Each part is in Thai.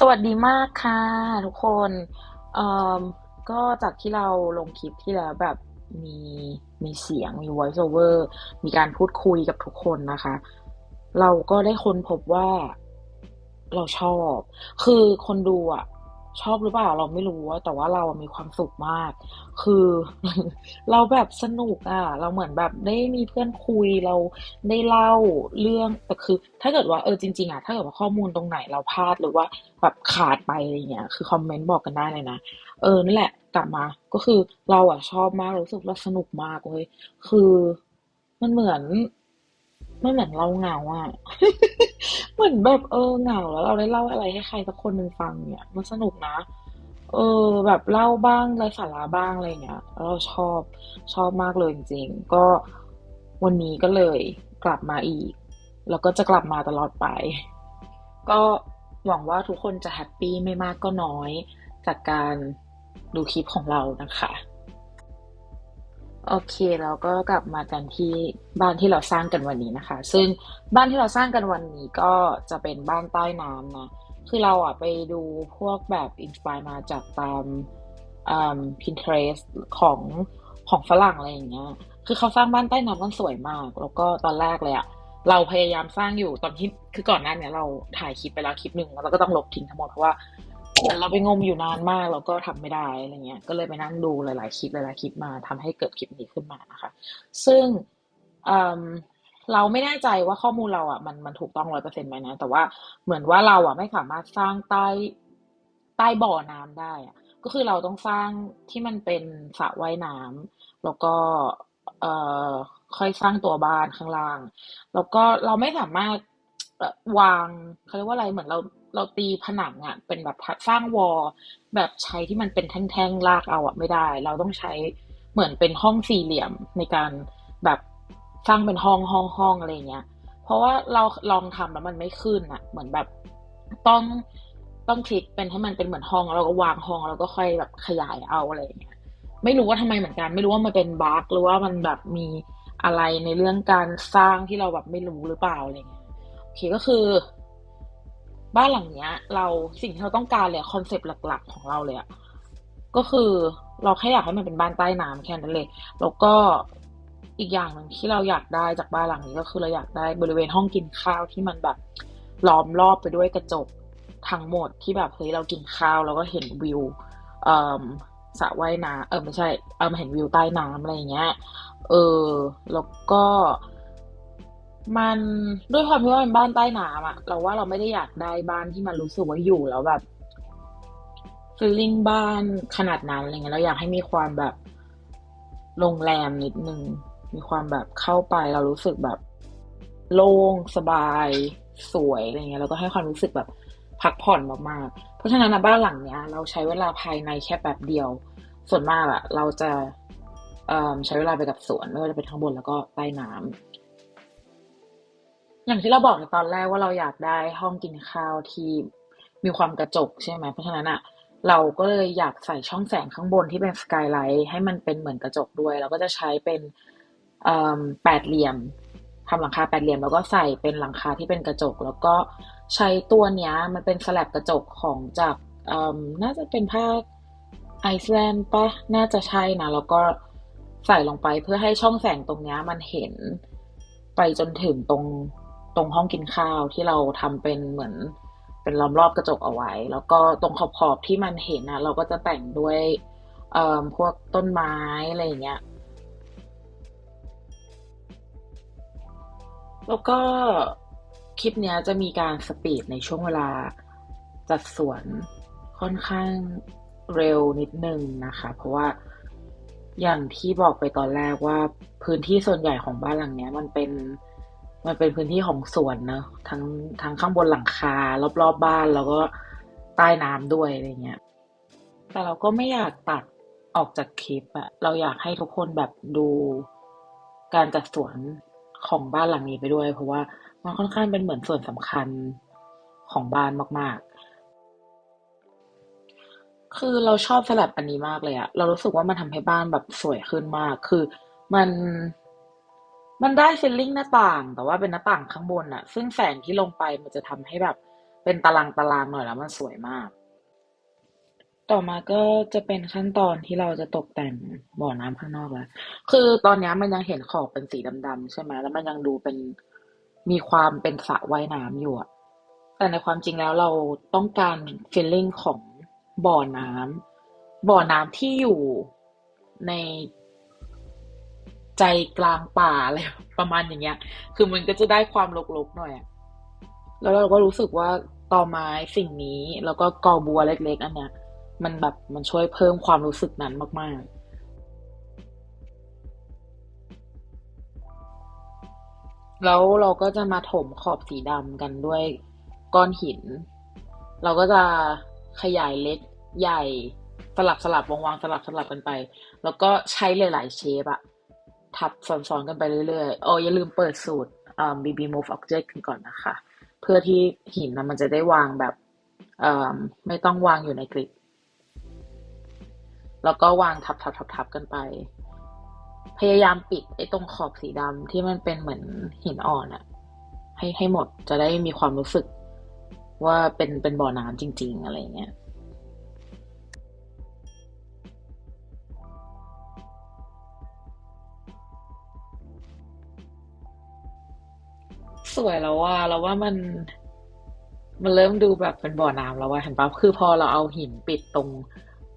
สวัสดีมากค่ะ ทุกคนเอ่อก็จากที่เราลงคลิปที่แล้วแบบมีมีเสียงมี voice over มีการพูดคุยกับทุกคนนะคะ เราก็ได้ค้นพบว่าเราชอบ คือคนดูอะ ชอบหรือเปล่าเราไม่รู้อะแต่ว่าเรามีความสุขมาก คือ เราแบบสนุกอะ เราเหมือนแบบได้มีเพื่อนคุยเราได้เล่าเรื่องแต่คือ ถ้าเกิดว่าเออจริง ๆอะถ้าเกิดว่าข้อมูลตรงไหนเราพลาดหรือว่าแบบขาดไปอะไรเงี้ย คือคอมเมนต์บอกกันได้เลยนะเออนั่นแหละกลับมา ก็คือเราอะชอบมากรู้สึกว่าสนุกมากเลยคือมันเหมือน มันเหมือนเราเหงาอะ เหมือนแบบเออเหงาแล้วเราได้เล่าอะไรให้ใครสักคนหนึ่งฟังเนี่ย มันสนุกนะ เออ แบบเล่าบ้างไรสาระบ้างอะไรเงี้ยเราชอบชอบมากเลยจริงๆ ก็วันนี้ก็เลยกลับมาอีก แล้วก็จะกลับมาตลอดไป ก็หวังว่าทุกคนจะแฮปปี้ไม่มากก็น้อยจากการดูคลิปของเรานะคะ โอเคแล้วก็กลับมากันที่บ้านที่เราสร้างกันวันนี้นะคะ ซึ่งบ้านที่เราสร้างกันวันนี้ก็จะเป็นบ้านใต้น้ำนะคือเราอะไปดูพวกแบบอินสปายมาจากตามอ่า Pinterest ของของฝรั่งอะไรอย่างเงี้ย คือเขาสร้างบ้านใต้น้ำกันสวยมาก แล้วก็ตอนแรกเลยอะเราพยายามสร้างอยู่ตอนที่คือก่อนหน้าเนี้ยเราถ่ายคลิปไปแล้วคลิปหนึ่งแล้วเราก็ต้องลบทิ้งทั้งหมดเพราะว่า เหมือนเราไปงมอยู่นานมากแล้วก็ทำไม่ได้อะไรเงี้ย ก็เลยไปนั่งดูหลาย ๆ คลิปหลาย ๆ คลิปมาทำให้เกิดคลิปนี้ขึ้นมานะคะ ซึ่งเเราไม่แน่ใจว่าข้อมูลเราอะมันมันถูกต้องร้อยเปอร์เซ็นต์ไหมนะ แต่ว่าเหมือนว่าเราอะไม่สามารถสร้างใต้ใต้บ่อน้ำได้อะ ก็คือเราต้องสร้างที่มันเป็นสระว่ายน้ำแล้วก็เอ่อค่อยสร้างตัวบ้านข้างล่าง แล้วก็เราไม่สามารถวางเขาเรียกว่าอะไรเหมือนเรา เราตีผนังอะ เป็นแบบสร้างวอลแบบใช้ที่มันเป็นแท่งๆลากเอาอะไม่ได้ เราต้องใช้เหมือนเป็นห้องสี่เหลี่ยมในการแบบสร้างเป็นห้องห้องห้องอะไรเงี้ย เพราะว่าเราลองทำแล้วมันไม่ขึ้นอะ เหมือนแบบต้องต้องคลิกเป็นให้มันเป็นเหมือนห้องแล้วเราก็วางห้องแล้วก็ค่อยแบบขยายเอาอะไรเงี้ย ไม่รู้ว่าทำไมเหมือนกัน ไม่รู้ว่ามันเป็นบั๊กหรือว่ามันแบบมีอะไรในเรื่องการสร้างที่เราแบบไม่รู้หรือเปล่าอะไรเงี้ยโอเคก็คือ บ้านหลังเนี้ย เราสิ่งที่เราต้องการเลยคอนเซปต์หลัก ๆ ของเราเลยอะก็คือเราแค่อยากให้มันเป็นบ้านใต้น้ำแค่นั้นเลย แล้วก็อีกอย่างหนึ่งที่เราอยากได้จากบ้านหลังนี้ก็คือเราอยากได้บริเวณห้องกินข้าวที่มันแบบล้อมรอบไปด้วยกระจกทั้งหมดที่แบบเฮ้ยเรากินข้าวแล้วก็เห็นวิวเออสระว่ายน้ำเออไม่ใช่เออเห็นวิวใต้น้ำอะไรเงี้ยเออแล้วก็ มันด้วยความที่ว่าเป็นบ้านใต้น้ำอะเราว่าเราไม่ได้อยากได้บ้านที่มันรู้สึกว่าอยู่แล้วแบบฟีลลิ่งบ้านขนาดนั้นอะไรเงี้ยเราอยากให้มีความแบบโรงแรมนิดนึง มีความแบบเข้าไปเรารู้สึกแบบ โล่งสบายสวยอะไรเงี้ยแล้วก็ให้ความรู้สึกแบบพักผ่อนมากๆเพราะฉะนั้นนะบ้านหลังเนี้ย เราใช้เวลาภายในแค่แบบเดียว ส่วนมากอะเราจะเอ่อใช้เวลาไปกับสวนไม่ว่าจะเป็นข้างบนแล้วก็ใต้น้ำ อย่างที่เราบอกในตอนแรกว่าเราอยากได้ห้องกินข้าวที่มีความกระจกใช่ไหมเพราะฉะนั้นอะเราก็เลยอยากใส่ช่องแสงข้างบนที่เป็นสกายไลท์ให้มันเป็นเหมือนกระจกด้วย เราก็จะใช้เป็นแปดเหลี่ยมทำหลังคาแปดเหลี่ยมแล้วก็ใส่เป็นหลังคาที่เป็นกระจก แล้วก็ใช้ตัวเนี้ยมันเป็นสแลบกระจกของจากน่าจะเป็นภาคไอซ์แลนด์ปะน่าจะใช่นะแล้วก็ใส่ลงไปเพื่อให้ช่องแสงตรงเนี้ยมันเห็นไปจนถึงตรง ตรงห้องกินข้าวที่เราทำเป็นเหมือนเป็นล้อมรอบกระจกเอาไว้ แล้วก็ตรงขอบๆที่มันเห็นนะเราก็จะแต่งด้วยเอ่อพวกต้นไม้อะไรอย่างเงี้ยแล้วก็คลิปเนี้ยจะมีการสปีดในช่วงเวลาจัดสวนค่อนข้างเร็วนิดนึงนะคะ เพราะว่าอย่างที่บอกไปตอนแรกว่าพื้นที่ส่วนใหญ่ของบ้านหลังเนี้ยมันเป็น มันเป็นพื้นที่ของสวนเนอะทั้งทั้งข้างบนหลังคารอบๆบบ้านแล้วก็ใต้น้ำด้วยอะไรเงี้ยแต่เราก็ไม่อยากตัดออกจากคลิปอะเราอยากให้ทุกคนแบบดูการจัดสวนของบ้านหลังนี้ไปด้วย เพราะว่ามันค่อนข้างเป็นเหมือนส่วนสำคัญของบ้านมากๆ คือเราชอบสลับอันนี้มากเลยอะเรารู้สึกว่ามันทำให้บ้านแบบสวยขึ้นมาก คือมัน มันได้ฟีลลิ่งหน้าต่าง แต่ว่าเป็นหน้าต่างข้างบนอะซึ่งแสงที่ลงไปมันจะทำให้แบบเป็นตารางตารางหน่อยแล้วมันสวยมาก ต่อมาก็จะเป็นขั้นตอนที่เราจะตกแต่งบ่อน้ำข้างนอกแล้วคือตอนนี้มันยังเห็นขอบเป็นสีดำๆใช่ไหมแล้วมันยังดูเป็นมีความเป็นสระว่ายน้ำอยู่อะแต่ในความจริงแล้วเราต้องการ feeling ของบ่อน้ำบ่อน้ำที่อยู่ใน ใจกลางป่าอะไรประมาณอย่างเงี้ย คือมันก็จะได้ความรกๆหน่อยอะแล้วเราก็รู้สึกว่าตอไม้สิ่งนี้ แล้วก็กอบัวเล็ก ๆ อันเนี้ย มันแบบมันช่วยเพิ่มความรู้สึกนั้นมาก ๆแล้วเราก็จะมาถมขอบสีดำกันด้วยก้อนหิน เราก็จะขยายเล็กใหญ่ สลับสลับวางวางสลับสลับกันไป แล้วก็ใช้หลาย ๆ เชฟอะ ทับซ้อนๆกันไปเรื่อยๆโอ๋ออย่าลืมเปิดสูตรอ่า BB Move Object กันก่อนนะคะ เพื่อที่หินนะมันจะได้วางแบบเอ่อไม่ต้องวางอยู่ในกริดแล้วก็วางทับทับทับทับกันไป พยายามปิดไอ้ตรงขอบสีดำที่มันเป็นเหมือนหินอ่อนอะให้ให้หมดจะได้มีความรู้สึกว่าเป็นเป็นบ่อน้ำจริง ๆ อะไรเงี้ย สวยแล้วว่าเราว่ามัน มันเริ่มดูแบบเป็นบ่อน้ำแล้วว่าเห็นปะคือพอเราเอาหินปิดตรง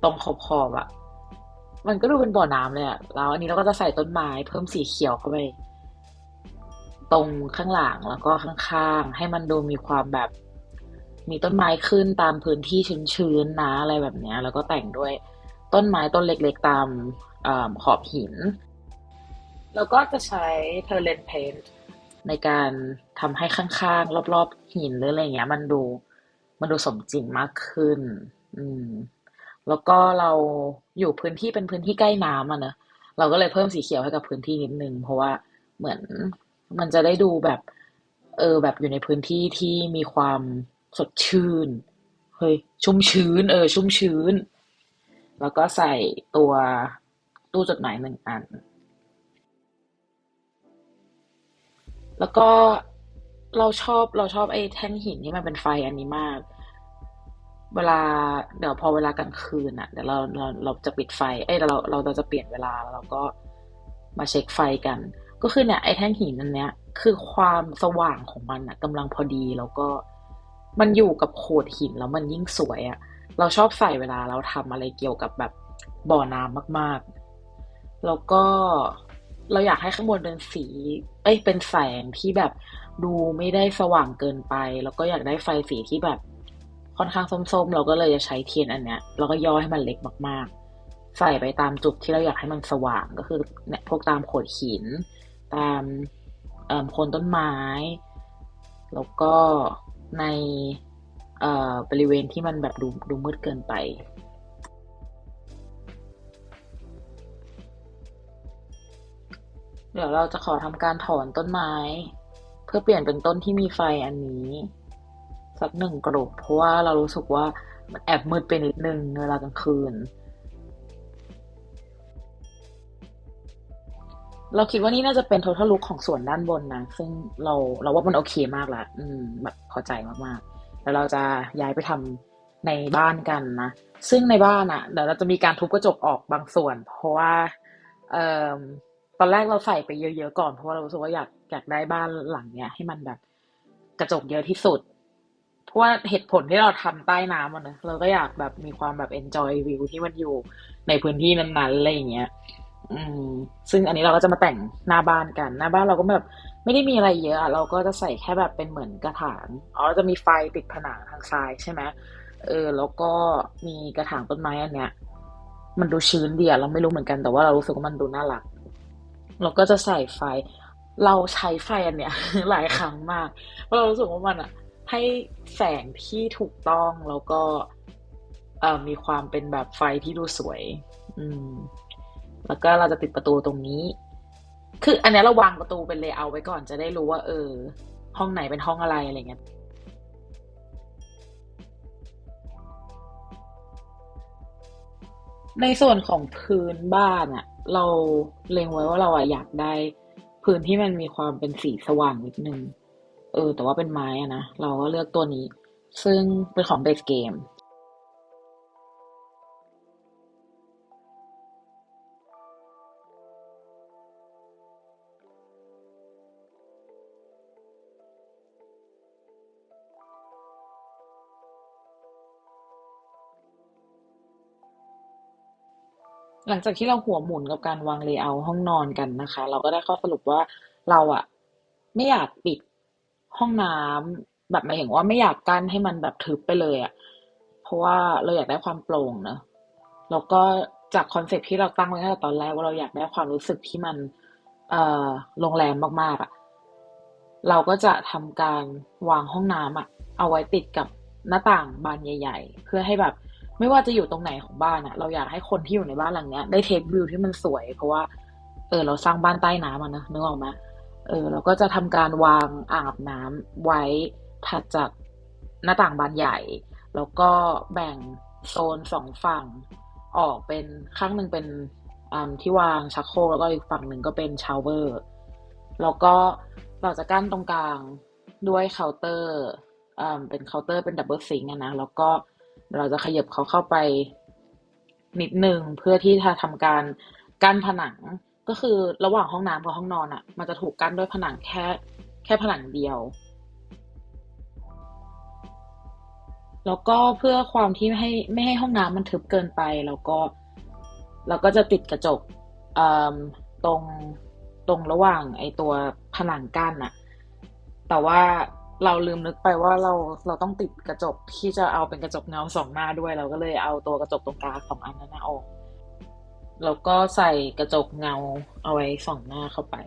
ตรงขอบขอบอะมันก็ดูเป็นบ่อน้ำเลยอะแล้วอันนี้เราก็จะใส่ต้นไม้เพิ่มสีเขียวเข้าไป ตรงข้างหลังแล้วก็ข้างๆให้มันดูมีความแบบ มีต้นไม้ขึ้นตามพื้นที่ชื้นๆนะอะไรแบบเนี้ย แล้วก็แต่งด้วยต้นไม้ต้นเล็กๆตามอขอบหิน แล้วก็จะใช้เทอร์เลนเพนท์ ในการทำให้ข้างๆ รอบๆ หินหรืออะไรเงี้ย มันดูมันดูสมจริงมากขึ้น อืม แล้วก็เราอยู่พื้นที่เป็นพื้นที่ใกล้น้ำอะเนอะเราก็เลยเพิ่มสีเขียวให้กับพื้นที่นิดนึง เพราะว่าเหมือนมันจะได้ดูแบบ เออ แบบอยู่ในพื้นที่ที่มีความสดชื่น เฮ้ย ชุ่มชื้น เออ ชุ่มชื้น แล้วก็ใส่ตัวตู้จดหมายหนึ่งอัน แล้วก็เราชอบเราชอบไอ้แท่งหินที่มันเป็นไฟอันนี้มาก เวลาเดี๋ยวพอเวลากลางคืนอะเดี๋ยวเราเราเราจะปิดไฟ เอ้ยเราเราเราจะเปลี่ยนเวลาแล้วเราก็มาเช็คไฟกัน ก็คือเนี่ยไอ้แท่งหินอันเนี้ย คือความสว่างของมันอะกำลังพอดีแล้วก็มันอยู่กับโขดหินแล้วมันยิ่งสวยอะเราชอบใส่เวลาเราทำอะไรเกี่ยวกับแบบบ่อน้ำมาก ๆ แล้วก็ เราอยากให้ข้างบนเป็นสี เอ้ย เป็นแสงที่แบบดูไม่ได้สว่างเกินไป แล้วก็อยากได้ไฟสีที่แบบค่อนข้างส้มๆ เราก็เลยจะใช้เทียนอันเนี้ยแล้วก็ย่อให้มันเล็กมากๆ ใส่ไปตามจุดที่เราอยากให้มันสว่างก็คือเนี่ยพวกตามโขดหิน ตามโคนต้นไม้ แล้วก็ในบริเวณที่มันแบบดูดูมืดเกินไป ดี๋ยวเราจะขอทำการถอนต้นไม้ เพื่อเปลี่ยนเป็นต้นที่มีไฟอันนี้ สักหนึ่งกระดกเพราะว่าเรารู้สึกว่ามันแอบมืดไปนิดนึงเวลากลางคืน เราคิดว่านี่น่าจะเป็น total look ของส่วนด้านบนนะ ซึ่งเราเราว่ามันโอเคมากละอืมแบบพอใจมากๆ แล้วเราจะย้ายไปทำในบ้านกันนะ ซึ่งในบ้านอะ่ะเดี๋ยวเราจะมีการทุบกระจกออกบางส่วน เพราะว่า เอ่อ ตอนแรกเราใส่ไปเยอะๆก่อนเพราะว่าเรารู้สึกว่าอยากอยากได้บ้านหลังเนี้ย ให้มันแบบกระจกเยอะที่สุด เพราะว่าเหตุผลที่เราทำใต้น้ำอะนะเราก็อยากแบบมีความแบบ enjoy view ที่มันอยู่ในพื้นที่นั้นๆอะไรอย่างเงี้ย อืม ซึ่งอันนี้เราก็จะมาแต่งหน้าบ้านกัน หน้าบ้านเราก็แบบไม่ได้มีอะไรเยอะอะเราก็จะใส่แค่แบบเป็นเหมือนกระถางอ๋อเราจะมีไฟติดผนังทางซ้ายใช่ไหมเออ แล้วก็มีกระถางต้นไม้อันเนี้ย มันดูชื้นดีอะเราไม่รู้เหมือนกันแต่ว่าเรารู้สึกว่ามันดูน่ารัก เราก็จะใส่ไฟ เราใช้ไฟอันเนี้ยหลายครั้งมาก เพราะเรารู้สึกว่ามันอะให้แสงที่ถูกต้องแล้วก็มีความเป็นแบบไฟที่ดูสวย อืม แล้วก็เราจะติดประตูตรงนี้ คือ อันนี้เราวางประตูเป็นเลเยอร์ไว้ก่อนจะได้รู้ว่า เออ ห้องไหนเป็นห้องอะไรอะไรเงี้ยในส่วนของพื้นบ้านอะ เราเล็งไว้ว่าเราอะอยากได้ พื้นที่มันมีความเป็นสีสว่างนิดนึง เออ แต่ว่าเป็นไม้อะนะ เราก็เลือกตัวนี้ ซึ่งเป็นของเบสเกม หลังจากที่เราหัวหมุนกับการวางเลเยอร์ห้องนอนกันนะคะ เราก็ได้ข้อสรุปว่าเราอะไม่อยากปิดห้องน้ำแบบหมายถึงว่าไม่อยากกั้นให้มันแบบทึบไปเลยอะเพราะว่าเราอยากได้ความโปร่งเนอะแล้วก็จากคอนเซ็ปที่เราตั้งไว้ตั้งแต่ตอนแรกว่าเราอยากได้ความรู้สึกที่มัน เอ่อโรงแรมมากๆอะเราก็จะทำการวางห้องน้ำอะเอาไว้ติดกับหน้าต่างบานใหญ่ ๆ เพื่อให้แบบ ไม่ว่าจะอยู่ตรงไหนของบ้านอะเราอยากให้คนที่อยู่ในบ้านหลังเนี้ย ได้เทควิวที่มันสวย เพราะว่า เออ เราสร้างบ้านใต้น้ำอะนะนึกออกไหมเออ เราก็จะทำการวางอาบน้ำไว้ถัดจากหน้าต่างบานใหญ่ แล้วก็แบ่งโซนสองฝั่งออกเป็นข้างหนึ่งเป็นที่วางชักโครกแล้วก็อีกฝั่งหนึ่งก็เป็นชาวเวอร์ แล้วก็เราจะกั้นตรงกลางด้วยเคาน์เตอร์อเป็นเคาน์เตอร์เป็นดับเบิลซิงค์นะแล้วก็ เราจะขยับเขาเข้าไปนิดนึงเพื่อที่จะทำการกั้นผนังก็คือระหว่างห้องน้ำกับห้องนอนอะ มันจะถูกกั้นด้วยผนังแค่แค่ผนังเดียว แล้วก็เพื่อความที่ไม่ให้ไม่ให้ห้องน้ำมันทึบเกินไปแล้วก็เราก็จะติดกระจกตรงตรงระหว่างไอ้ตัวผนังกั้นอะแต่ว่า เราลืมนึกไปว่าเราเราต้องติดกระจกที่จะเอาเป็นกระจกเงาสองหน้าด้วย เราก็เลยเอาตัวกระจกตรงกลางสองอันนั้นออกแล้วก็ใส่กระจกเงาเอาไว้สองหน้าเข้าไป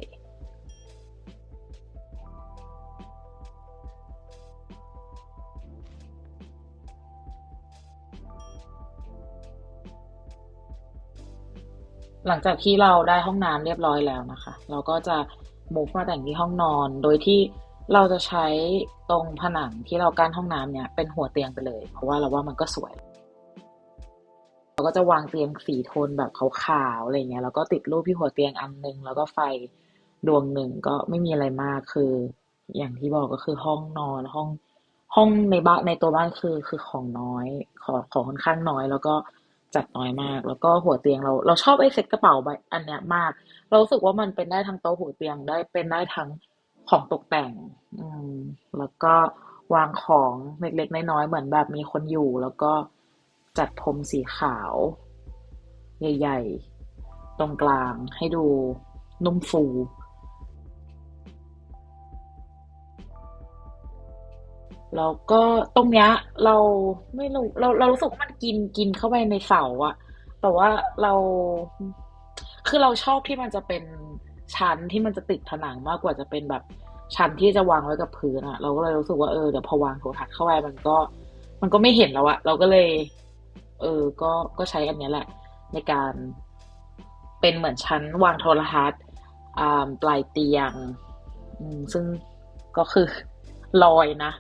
หลังจากที่เราได้ห้องน้ำเรียบร้อยแล้วนะคะ เราก็จะ move มาแต่งที่ห้องนอนโดยที่ เราจะใช้ตรงผนังที่เรากั้นห้องน้ำเนี่ยเป็นหัวเตียงไปเลย เพราะว่าเราว่ามันก็สวย เราก็จะวางเตียงสีโทนแบบขาวๆอะไรเงี้ยแล้วก็ติดรูปที่หัวเตียงอันนึง แล้วก็ไฟดวงหนึ่งก็ไม่มีอะไรมากคือ อย่างที่บอกก็คือห้องนอนห้องห้องในบ้านในตัวบ้านคือคือของน้อยของของค่อนข้างน้อย แล้วก็จัดน้อยมาก แล้วก็หัวเตียงเราเราชอบไอ้เซ็ตกระเป๋าใบอันเนี้ยมาก เรารู้สึกว่ามันเป็นได้ทั้งโต๊ะหัวเตียงได้เป็นได้ทั้ง ของตกแต่ง อืม แล้วก็วางของเล็กๆน้อยๆเหมือนแบบมีคนอยู่ แล้วก็จัดพรมสีขาว ใหญ่ๆ ตรงกลางให้ดูนุ่มฟูแล้วก็ตรงเนี้ยเราไม่รู้เราเรารู้สึกว่ามันกินกินเข้าไปในเสาอะแต่ว่าเราคือเราชอบที่มันจะเป็นชั้นที่มันจะติดผนังมากกว่าจะเป็นแบบ ชั้นที่จะวางไว้กับพื้นอะเราก็เลยรู้สึกว่าเออเดี๋ยวพอวางโทรทัศน์เข้าไปมันก็ มันก็ไม่เห็นแล้วอะเราก็เลย เออ ก็ก็ใช้อันนี้แหละ ในการเป็นเหมือนชั้นวางโทรทัศน์ปลายเตียงซึ่งก็คือลอยนะ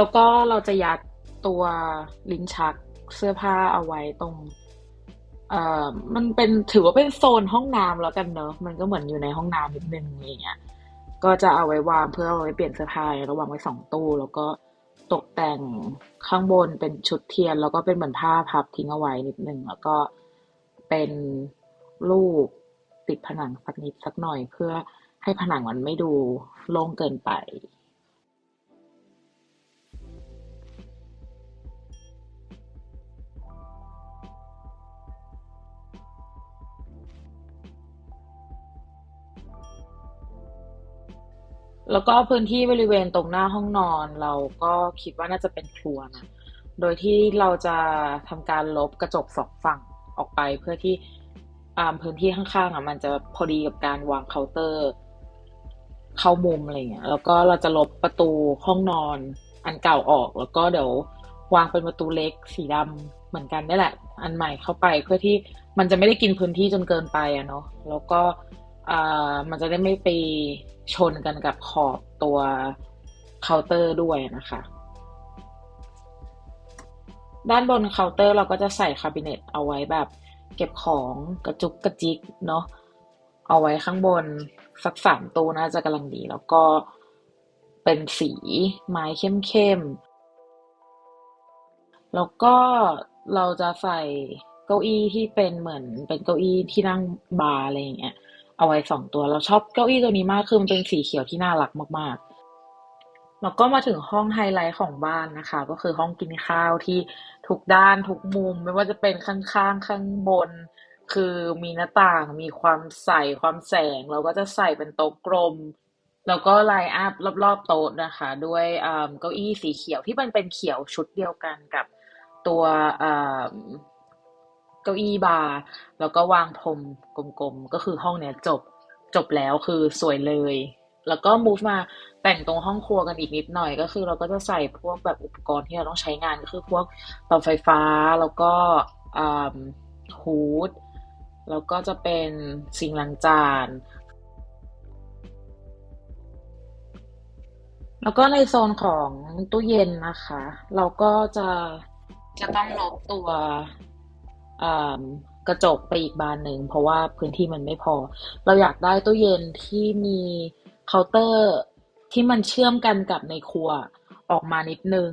แล้วก็เราจะยัดตัวลิ้นชักเสื้อผ้าเอาไว้ตรงเอ่อมันเป็นถือว่าเป็นโซนห้องน้ำแล้วกันเนอะมันก็เหมือนอยู่ในห้องน้ำนิดนึงอะไรเงี้ยก็จะเอาไว้วางเพื่อเอาไว้เปลี่ยนเสื้อผ้าระหว่างไว้สองตู้ แล้วก็ตกแต่งข้างบนเป็นชุดเทียน แล้วก็เป็นเหมือนผ้าพับทิ้งเอาไว้นิดนึงแล้วก็เป็นรูปติดผนังสักนิดสักหน่อยเพื่อให้ผนังมันไม่ดูโล่งเกินไป แล้วก็พื้นที่บริเวณตรงหน้าห้องนอน เราก็คิดว่าน่าจะเป็นครัวนะโดยที่เราจะทำการลบกระจกสองฝั่งออกไปเพื่อที่พื้นที่ข้างๆอะมันจะพอดีกับการวางเคาน์เตอร์ เข้ามุมอะไรเงี้ยแล้วก็เราจะลบประตูห้องนอนอันเก่าออก แล้วก็เดี๋ยววางเป็นประตูเล็กสีดำเหมือนกันนี่แหละ อันใหม่เข้าไปเพื่อที่มันจะไม่ได้กินพื้นที่จนเกินไปอะเนาะแล้วก็มันจะได้ไม่ไป ชนกันกับขอบตัวเคาน์เตอร์ด้วยนะคะ ด้านบนเคาน์เตอร์เราก็จะใส่คาบิเนตเอาไว้แบบเก็บของกระจุกกระจิกเนาะเอาไว้ข้างบนสักสามตู้น่าจะกำลังดีแล้วก็เป็นสีไม้เข้มๆ แล้วก็เราจะใส่เก้าอี้ที่เป็นเหมือนเป็นเก้าอี้ที่นั่งบาร์อะไรอย่างเงี้ย เอาไว้สองตัว เราชอบเก้าอี้ตัวนี้มากคือมันเป็นสีเขียวที่น่ารักมากๆ แล้วก็มาถึงห้องไฮไลท์ของบ้านนะคะ ก็คือห้องกินข้าวที่ทุกด้านทุกมุม ไม่ว่าจะเป็นข้างๆข้างบน คือมีหน้าต่างมีความใสความแสง เราก็จะใส่เป็นโต๊ะกลมแล้วก็ไลน์อัพรอบๆโต๊ะนะคะ ด้วยเก้าอี้สีเขียวที่มันเป็นเขียวชุดเดียวกันกับตัว เก้าอี้บาร์แล้วก็วางพรมกลมๆ ก็คือห้องเนี้ยจบจบแล้วคือสวยเลย แล้วก็ move มาแต่งตรงห้องครัวกันอีกนิดหน่อย ก็คือเราก็จะใส่พวกแบบอุปกรณ์ที่เราต้องใช้งานก็คือพวกเตาไฟฟ้าแล้วก็อ่าฮูดแล้วก็จะเป็นซิงล้างจานแล้วก็ในโซนของตู้เย็นนะคะ เราก็จะจะต้องลบตัว กระจกไปอีกบานหนึ่งเพราะว่าพื้นที่มันไม่พอ เราอยากได้ตู้เย็นที่มีเคาน์เตอร์ที่มันเชื่อมกันกับในครัวออกมานิดนึง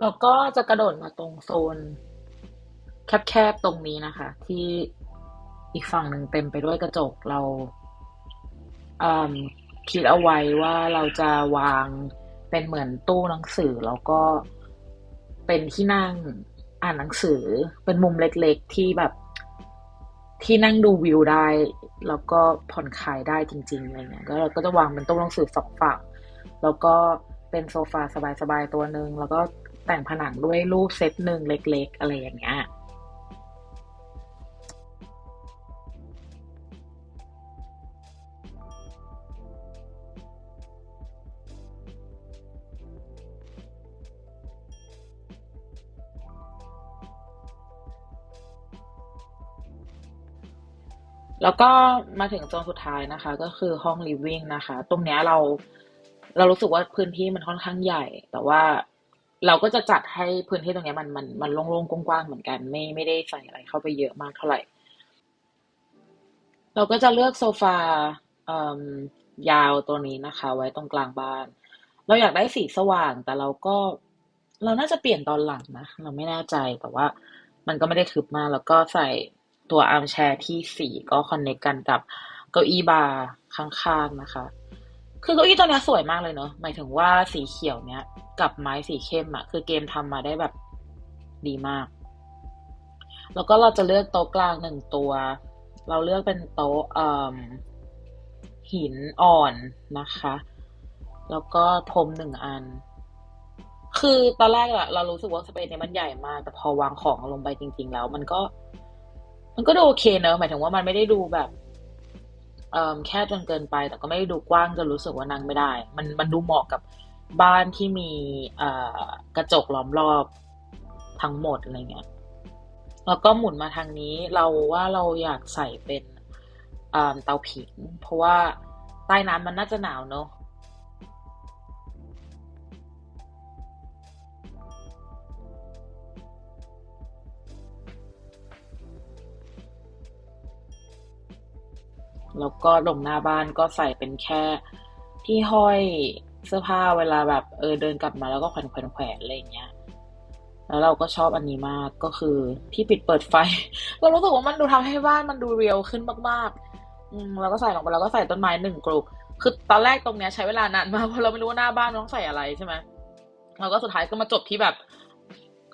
แล้วก็จะกระโดดมาตรงโซน แคบๆตรงนี้นะคะ ที่อีกฝั่งหนึ่งเต็มไปด้วยกระจกเราคิดเอาไว้ว่าเราจะวาง เป็นเหมือนตู้หนังสือแล้วก็เป็นที่นั่งอ่านหนังสือ เป็นมุมเล็กๆที่แบบ ที่นั่งดูวิวได้ แล้วก็ผ่อนคลายได้จริงๆอะไรเงี้ยก็เราก็จะวางเป็นตู้หนังสือสองฝั่งแล้วก็เป็นโซฟาสบายๆตัวหนึ่งแล้วก็แต่งผนังด้วยรูปเซตหนึ่งเล็ก ๆ อะไรอย่างเงี้ย แล้วก็มาถึงโซนสุดท้ายนะคะ ก็คือห้อง living นะคะ ตรงเนี้ยเราเรารู้สึกว่าพื้นที่มันค่อนข้างใหญ่ แต่ว่าเราก็จะจัดให้พื้นที่ตรงเนี้ยมันมันมันโล่งๆกว้างๆเหมือนกัน ไม่ไม่ได้ใส่อะไรเข้าไปเยอะมากเท่าไหร่ เราก็จะเลือกโซฟาเอ่อยาวตัวนี้นะคะ ไว้ตรงกลางบ้าน เราอยากได้สีสว่าง แต่เราก็เราน่าจะเปลี่ยนตอนหลังนะ เราไม่แน่ใจแต่ว่า มันก็ไม่ได้ทึบมากแล้วก็ใส่ ตัวอาร์มแชร์ที่สี่ก็คอนเนคกันกับเก้าอี้บาร์ข้างๆนะคะ คือเก้าอี้ตัวนี้สวยมากเลยเนอะหมายถึงว่าสีเขียวเนี้ยกับไม้สีเข้มอะคือเกมทำมาได้แบบดีมาก แล้วก็เราจะเลือกโต๊ะกลางหนึ่งตัว เราเลือกเป็นโต๊ะหินอ่อนนะคะ แล้วก็พรมหนึ่งอัน คือตอนแรกอะเรารู้สึกว่าสเปซเนี้ยมันใหญ่มาก แต่พอวางของลงไปจริง ๆ แล้ว มันก็ มันก็ดูโอเคเนอะหมายถึงว่ามันไม่ได้ดูแบบเอ่อแคบจนเกินไป แต่ก็ไม่ได้ดูกว้างจนรู้สึกว่านั่งไม่ได้ มันมันดูเหมาะกับบ้านที่มีเอ่อกระจกล้อมรอบทั้งหมดอะไรเงี้ยแล้วก็หมุนมาทางนี้เราว่าเราอยากใส่เป็นเอ่อเตาผิง เพราะว่าใต้น้ำมันน่าจะหนาวเนอะ แล้วก็ลงหน้าบ้านก็ใส่เป็นแค่ที่ห้อยเสื้อผ้าเวลาแบบเออเดินกลับมาแล้วก็แขวนแขวนแขวนอะไรเงี้ย แล้วเราก็ชอบอันนี้มากก็คือที่ปิดเปิดไฟ เรารู้สึกว่ามันดูทำให้บ้านมันดูเรียลขึ้นมากๆ อืมเราก็ใส่ลงไปแล้วก็ใส่ต้นไม้หนึ่งกลุ่มคือตอนแรกตรงเนี้ยใช้เวลานานมากเพราะเราไม่รู้ว่าหน้าบ้านต้องใส่อะไรใช่ไหมเราก็สุดท้ายก็มาจบที่แบบ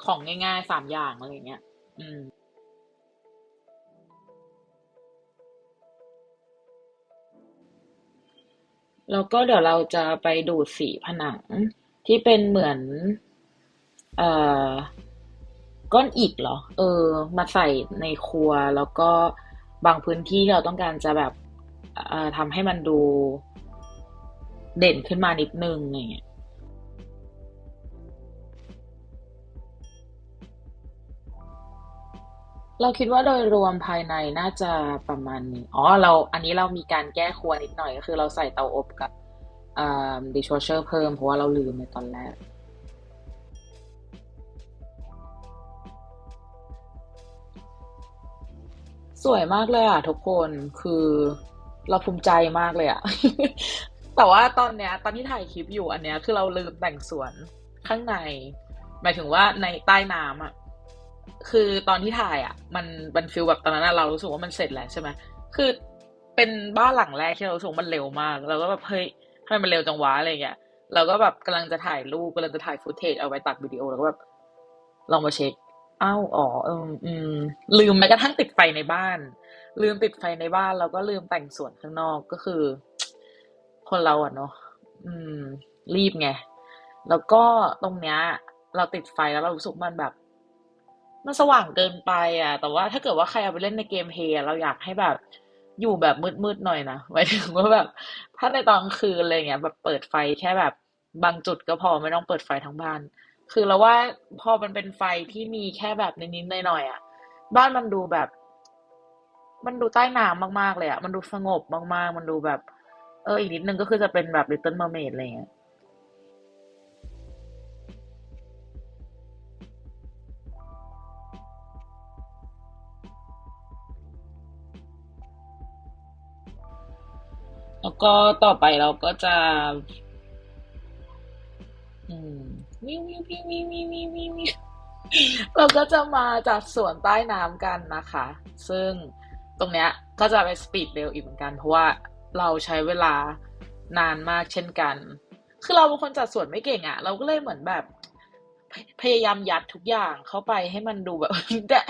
ของง่ายๆสามอย่างอะไรเงี้ย อืม แล้วก็เดี๋ยวเราจะไปดูดสีผนังที่เป็นเหมือน เอ่อ ก้อนอิฐเหรอ เออ มาใส่ในครัวแล้วก็บางพื้นที่เราต้องการจะแบบเอ่อทำให้มันดูเด่นขึ้นมานิดนึงอย่างเงี้ย เราคิดว่าโดยรวมภายในน่าจะประมาณนี้อ๋อเราอันนี้เรามีการแก้ครัวนิดหน่อยก็คือเราใส่เตาอบกับอ่า dishwasher เพิ่มเพราะว่าเราลืมในตอนแรกสวยมากเลยอะทุกคนคือเราภูมิใจมากเลยอะ แต่ว่าตอนเนี้ย ตอนที่ถ่ายคลิปอยู่อันเนี้ย คือเราลืมแต่งสวนข้างใน หมายถึงว่าในใต้น้ำอะ คือตอนที่ถ่ายอะ มันมันฟีลแบบตอนนั้นเรารู้สึกว่ามันเสร็จแล้วใช่ไหมคือเป็นบ้านหลังแรกที่เรารู้สึกว่ามันเร็วมากเราก็แบบเฮ้ยทำไมมันเร็วจังวะอะไรเงี้ยเราก็แบบกำลังจะถ่ายรูปกำลังจะถ่ายฟุตเทจเอาไว้ตัดวิดีโอแล้วก็แบบลองมาเช็คอ้าวอ๋อเอออืม ลืมแม้กระทั่งติดไฟในบ้าน ลืมติดไฟในบ้านแล้วก็ลืมแต่งสวนข้างนอกก็คือ คนเราอะเนาะอืม รีบไง แล้วก็ตรงเนี้ย เราติดไฟแล้วเรารู้สึกมันแบบ มันสว่างเกินไปอะแต่ว่าถ้าเกิดว่าใครเอาไปเล่นในเกมเพย์เราอยากให้แบบอยู่แบบมืดๆหน่อยนะหมายถึงว่าแบบ ถ้าในตอนกลางคืนอะไรเงี้ย แบบเปิดไฟแค่แบบบางจุดก็พอไม่ต้องเปิดไฟทั้งบ้าน คือเราว่าพอมันเป็นไฟที่มีแค่แบบนิดๆหน่อยๆอะ บ้านมันดูแบบ มันดูใต้น้ำมากๆเลยอะ มันดูสงบมากๆ มันดูแบบ เอออีกนิดนึงก็คือจะเป็นแบบ Little Mermaid อะไรเงี้ย แล้วก็ต่อไปเราก็จะ อืมวิววิววิววิววิววิววิวเราก็จะมาจัดสวนใต้น้ำกันนะคะ ซึ่งตรงเนี้ยก็จะเป็นสปีดเร็วอีกเหมือนกัน เพราะว่าเราใช้เวลานานมากเช่นกัน คือเราเป็นคนจัดสวนไม่เก่งอะ่ะ เราก็เลยเหมือนแบบพยายามยัดทุกอย่างเข้าไปให้มันดูแบบ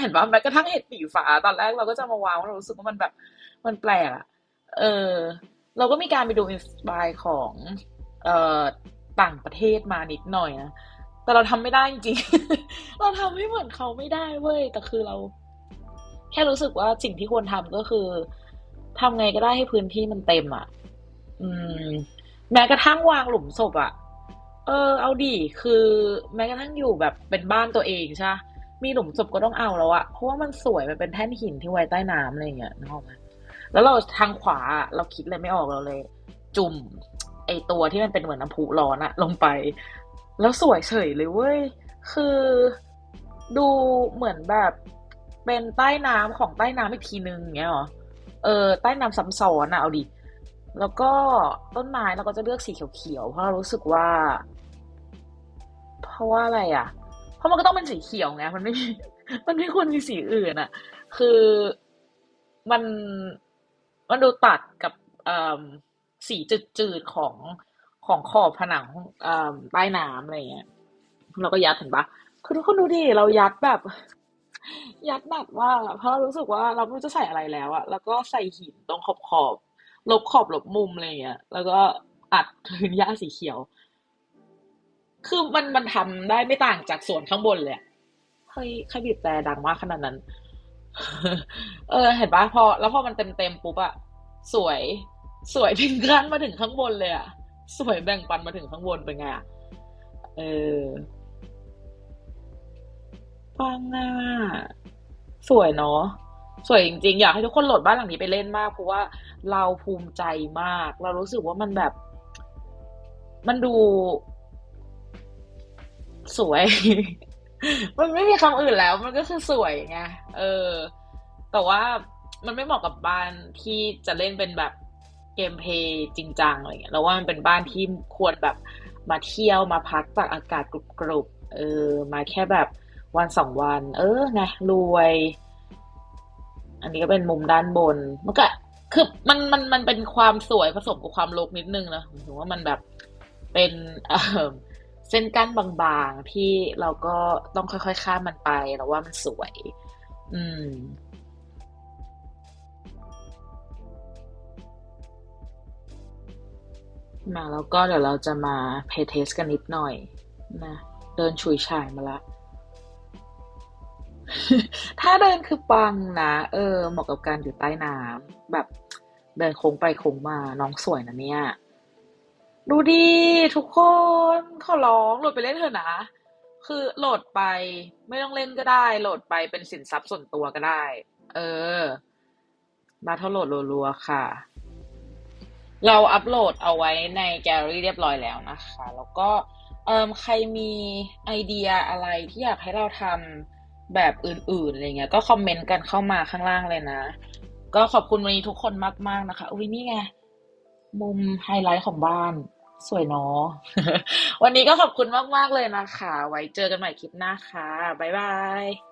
เห็นว่าแม้กระทั่งเห็ดปีฝาตอนแรกเราก็จะมาวางเรารู้สึกว่ามันแบบมันแปลกอะเออ เราก็มีการไปดูอินสปายของเอ่อต่างประเทศมานิดหน่อยนะ แต่เราทำไม่ได้จริง เราทำไม่เหมือนเขาไม่ได้เว้ย แต่คือเรา แค่รู้สึกว่าสิ่งที่ควรทำก็คือทำไงก็ได้ให้พื้นที่มันเต็มอะ อืม แม้กระทั่งวางหลุมศพอะเออ เอาดิคือ แม้กระทั่งอยู่แบบเป็นบ้านตัวเองใช่มีหลุมศพก็ต้องเอาแล้วอะเพราะว่ามันสวยมันเป็นแท่นหินที่ไว้ใต้น้ำอะไรอย่างเงี้ยนึกออกไหม แล้วเราทางขวาเราคิดเลยไม่ออกเราเลย จุ่ม ไอตัวที่มันเป็นเหมือนน้ำพุร้อนอะลงไป แล้วสวยเฉยเลยเว้ย คือดูเหมือนแบบเป็นใต้น้ำของใต้น้ำอีกทีนึงอย่างเงี้ยเหรอ เออ ใต้น้ำซ้ำซ้อนอะเอาดิ แล้วก็ต้นไม้เราก็จะเลือกสีเขียวๆ เพราะเรารู้สึกว่า เพราะว่าอะไรอะเพราะมันก็ต้องเป็นสีเขียวไง มันไม่ มันไม่ควรมีสีอื่นอะคือมัน มันดูตัดกับสีจืดๆของของขอบผนังใต้น้ำอะไรเงี้ยเราก็ยัดเห็นปะคือทุกคนดูดิเรายัดแบบ ยัดหนักมากเพราะเรารู้สึกว่าเราไม่รู้จะใส่อะไรแล้วอะแล้วก็ใส่หินตรงขอบขอบลบขอบลบมุมอะไรเงี้ยแล้วก็อัดพื้นหญ้าสีเขียว คือมันมันทำได้ไม่ต่างจากสวนข้างบนเลยเฮ้ยใครบีบแตรดังมากขนาดนั้น เออ เห็นปะพอ แล้วพอมันเต็มเต็มปุ๊บอะสวย สวยถึงขั้นมาถึงข้างบนเลยอะสวยแบ่งปันมาถึงข้างบนเป็นไงอะเออปังอะสวยเนาะสวยจริงๆ อยากให้ทุกคนโหลดบ้านหลังนี้ไปเล่นมาก เพราะว่าเราภูมิใจมาก เรารู้สึกว่ามันแบบ มันดู สวย มันไม่มีคำอื่นแล้ว มันก็คือสวยไงเออ แต่ว่ามันไม่เหมาะกับบ้านที่จะเล่นเป็นแบบเกมเพย์จริงจังอะไรเงี้ยเราว่ามันเป็นบ้านที่ควรแบบมาเที่ยวมาพักจากอากาศกรุบๆเออ มาแค่แบบวันสองวัน เออไงรวย อันนี้ก็เป็นมุมด้านบนมันก็คือมันมันมันเป็นความสวยผสมกับความรกนิดนึงนะหมายถึงว่ามันแบบเป็นเออ เส้นกั้นบางๆ ที่เราก็ต้องค่อยๆข้ามมันไปแล้วว่ามันสวย อืมมาแล้วก็เดี๋ยวเราจะมาเพย์เทสกันนิดหน่อยนะเดินฉุยฉายมาละ ถ้าเดินคือปังนะเออเหมาะกับการอยู่ใต้น้ำแบบเดินโค้งไปโค้งมาน้องสวยนะเนี่ย ดูดิทุกคนขอร้องโหลดไปเล่นเถอะนะ คือโหลดไปไม่ต้องเล่นก็ได้ โหลดไปเป็นสินทรัพย์ส่วนตัวก็ได้ เออ มาเท่าโหลดรัวๆค่ะ เราอัปโหลดเอาไว้ในแกลเลอรี่เรียบร้อยแล้วนะคะ แล้วก็เอ่มใครมีไอเดียอะไรที่อยากให้เราทำแบบอื่นๆอะไรเงี้ย ก็คอมเมนต์กันเข้ามาข้างล่างเลยนะ ก็ขอบคุณวันนี้ทุกคนมากๆนะคะอุ้ยนี่ไงมุมไฮไลท์ของบ้าน สวยเนาะวันนี้ก็ขอบคุณมาก ๆ เลยนะคะ ไว้เจอกันใหม่คลิปหน้าค่ะ บ๊ายบาย